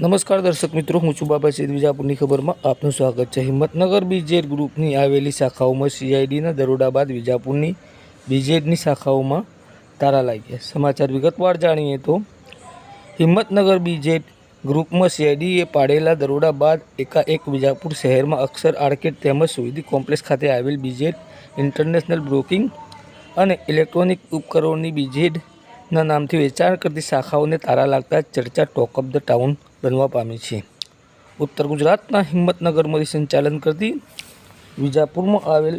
નમસ્કાર દર્શક મિત્રો, હું છું બાબા સૈદ. વિજાપુરની ખબરમાં આપનું સ્વાગત છે. હિંમતનગર બીજેડ ગ્રુપની આવેલી શાખાઓમાં સીઆઈડીના દરોડા બાદ વિજાપુરની બીજેડની શાખાઓમાં તારા લાગ્યા. સમાચાર વિગતવાર જાણીએ તો, હિંમતનગર બીજેડ ગ્રુપમાં સીઆઈડીએ પાડેલા દરોડા બાદ એકાએક વિજાપુર શહેરમાં અક્ષર આર્કેડ તેમજ સુવિધી કોમ્પ્લેક્સ ખાતે આવેલ બીજેડ ઇન્ટરનેશનલ બ્રોકિંગ અને ઇલેક્ટ્રોનિક ઉપકરણોની બીજેડના નામથી વેચાણ કરતી શાખાઓને તારા લાગતા ચર્ચા ટોક ઓફ ધ ટાઉન બનવા પામી છે. ઉત્તર ગુજરાતના હિંમતનગરમાંથી સંચાલન કરતી વિજાપુરમાં આવેલ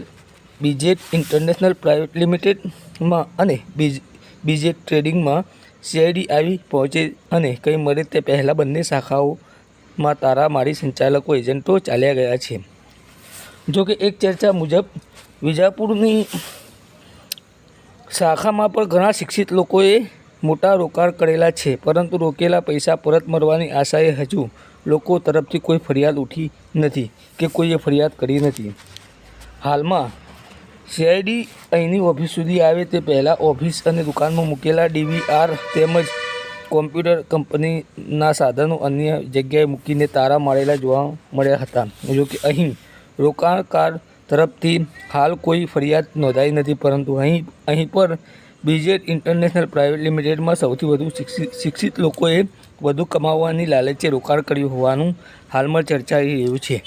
બીજેટ ઇન્ટરનેશનલ પ્રાઇવેટ લિમિટેડમાં અને બીજ બીજેડ ટ્રેડિંગમાં સીઆઈડી આવી પહોંચે અને કંઈ મળે તે પહેલાં બંને શાખાઓમાં તારા મારી સંચાલકો એજન્ટો ચાલ્યા ગયા છે. જો કે એક ચર્ચા મુજબ વિજાપુરની શાખામાં પણ ઘણા શિક્ષિત લોકોએ મોટા રોકાણ કરેલા છે, પરંતુ રોકેલા પૈસા પરત મળવાની આશાએ હજુ લોકો તરફથી કોઈ ફરિયાદ ઉઠી નથી કે કોઈએ ફરિયાદ કરી નથી. હાલમાં સીઆઈડી અહીંની ઓફિસ સુધી આવે તે પહેલાં ઓફિસ અને દુકાનમાં મૂકેલા ડીવીઆર તેમજ કોમ્પ્યુટર કંપનીના સાધનો અન્ય જગ્યાએ મૂકીને તારા મારેલા જોવા મળ્યા હતા. જોકે અહીં રોકાણકાર તરફથી હાલ કોઈ ફરિયાદ નોંધાઈ નથી, પરંતુ અહીં અહીં પર બીજેડ ઇન્ટરનેશનલ પ્રાઇવેટ લિમિટેડમાં સૌથી વધુ શિક્ષિત લોકોએ વધુ કમાવવાની લાલચે રોકાણ કર્યું હોવાનું હાલમાં ચર્ચાઈ રહ્યું છે.